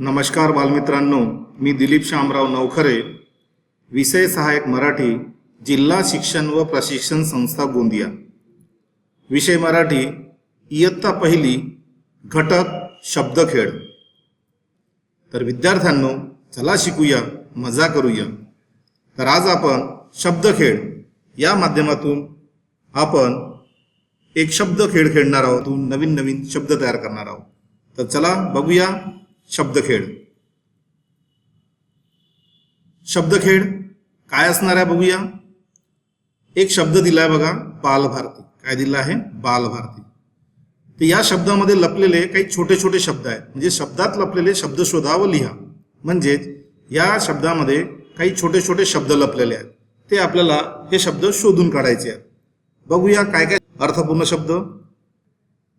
नमस्कार बालमित्रांनो मी दिलीप शामराव नवखरे विषय सहाय्यक मराठी जिल्हा शिक्षण व प्रशिक्षण संस्था गोंदिया. विषय मराठी इयत्ता पहिली घटक शब्दखेळ तर विद्यार्थ्यांनो चला शिकूया मजा करूया. तर आज आपण शब्दखेळ या माध्यमातून आपण एक शब्द खेळ खेळणार आहोत नवीन नवीन शब्द तयार करणार आहोत. तर चला बघूया शब्दखेळ शब्दखेळ काय असणार आहे बघूया. एक शब्द दिलाय बघा बालभारती. काय दिला आहे? बालभारती. तर या शब्दामध्ये लपलेले काही छोटे छोटे शब्द आहेत. म्हणजे शब्दात लपलेले शब्द शोधा व लिहा. म्हणजेच या शब्दामध्ये काही छोटे छोटे शब्द लपलेले आहेत. ते आपल्याला हे शब्द शोधून काढायचे आहेत. बघूया काय काय अर्थपूर्ण शब्द.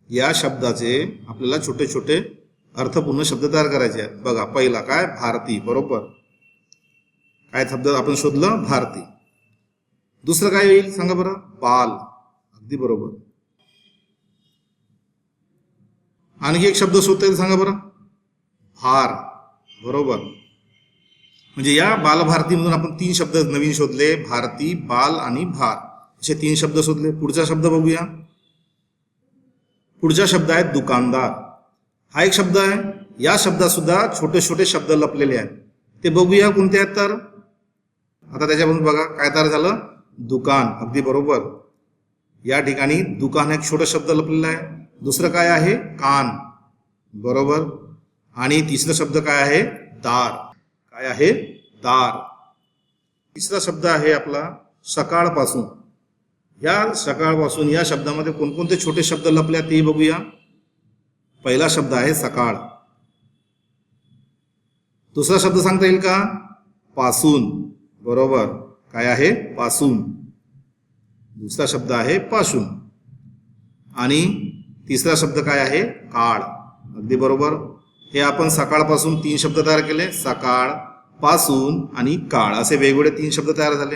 या शब्दाचे आपल्याला छोटे छोटे अर्थपूर्ण शब्द तयार करायचे आहेत. बघा पहिला काय? भारती बरोबर? काय शब्द आपण शोधलं? भारती. दुसरं काय येईल? सांगा बरं. बाल. अगदी बरोबर. आणखी एक शब्द शोधता येईल सांगा बरं. भार. बरोबर. म्हणजे या बालभारतीमधून आपण तीन शब्द नवीन शोधले. भारती बाल आणि भार. असे तीन शब्द शोधले. पुढचा शब्द बघूया. पुढचा शब्द आहे दुकानदार. हा एक शब्द आहे. या शब्दात सुद्धा छोटे छोटे शब्द लपलेले आहेत. ते बघूया कोणते आहेत तर? आता त्याच्यापासून बघा काय तयार झालं? दुकान अगदी बरोबर. या ठिकाणी दुकान एक छोटा शब्द लपलेला आहे. दुसरं काय आहे? कान. बरोबर. आणि तिसरा शब्द काय आहे? दार. काय आहे? दार. तिसरा शब्द आहे आपला सकाळपासून. या सकाळपासून या शब्दामध्ये कोणकोणते छोटे शब्द लपले आहेत ते बघूया. पहिला शब्द आहे सकाळ. दुसरा शब्द सांगता येईल का? पासून. बरोबर. काय आहे? पासून. दुसरा शब्द आहे पासून. आणि तिसरा शब्द काय आहे? काळ. अगदी बरोबर. हे आपण सकाळपासून तीन शब्द तयार केले. सकाळपासून आणि काळ. असे वेगवेगळे तीन शब्द तयार झाले.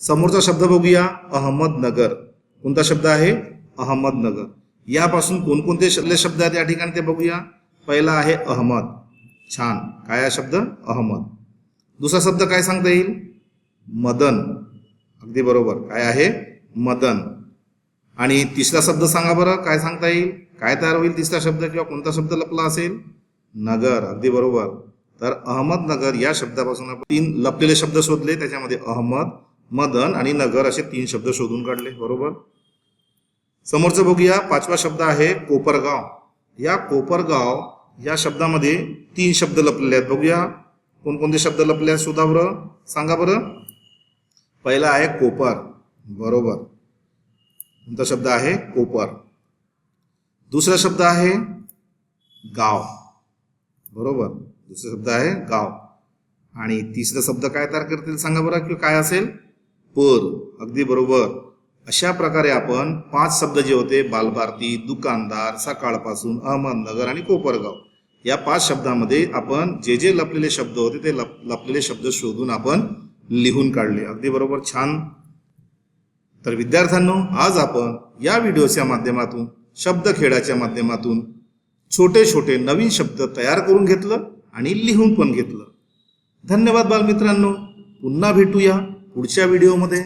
समोरचा शब्द बघूया. अहमदनगर. कोणता शब्द आहे? अहमदनगर. यापासून कोणकोणते शब्द शब्द आहेत या ठिकाणी ते बघूया. पहिला आहे अहमद. छान. काय आहे शब्द? अहमद. दुसरा शब्द काय सांगता येईल? मदन. अगदी बरोबर. काय आहे? मदन. आणि तिसरा शब्द सांगा बरं. काय सांगता येईल? काय तयार होईल तिसरा शब्द किंवा कोणता शब्द लपला असेल? नगर. अगदी बरोबर. तर अहमदनगर या शब्दापासून आपण तीन लपलेले शब्द शोधले. त्याच्यामध्ये अहमद मदन आणि नगर असे तीन शब्द शोधून काढले. बरोबर? समोरचं बघूया पाचवा शब्द आहे कोपरगाव. या कोपरगाव या शब्दामध्ये तीन शब्द लपलेले आहेत. बघूया कोणकोणते शब्द लपले आहेत सुद्धा बरं? सांगा बरं. पहिला आहे कोपर. बरोबर. कोणता शब्द आहे? कोपर. दुसरा शब्द आहे गाव. बरोबर. दुसरा शब्द आहे गाव. आणि तिसरा शब्द काय तयार करतील? सांगा बरं किंवा काय असेल? पर. अगदी बरोबर. अशा प्रकारे आपण पाच शब्द जे होते बालभारती दुकानदार सकाळपासून अहमदनगर आणि कोपरगाव या पाच शब्दामध्ये आपण जे जे लपलेले शब्द होते ते लप लपलेले शब्द शोधून आपण लिहून काढले. अगदी बरोबर? छान. तर विद्यार्थ्यांनो आज आपण या व्हिडिओच्या माध्यमातून शब्द खेळाच्या माध्यमातून छोटे छोटे नवीन शब्द तयार करून घेतलं आणि लिहून पण घेतलं. धन्यवाद बालमित्रांनो. पुन्हा भेटूया पुढच्या व्हिडिओमध्ये.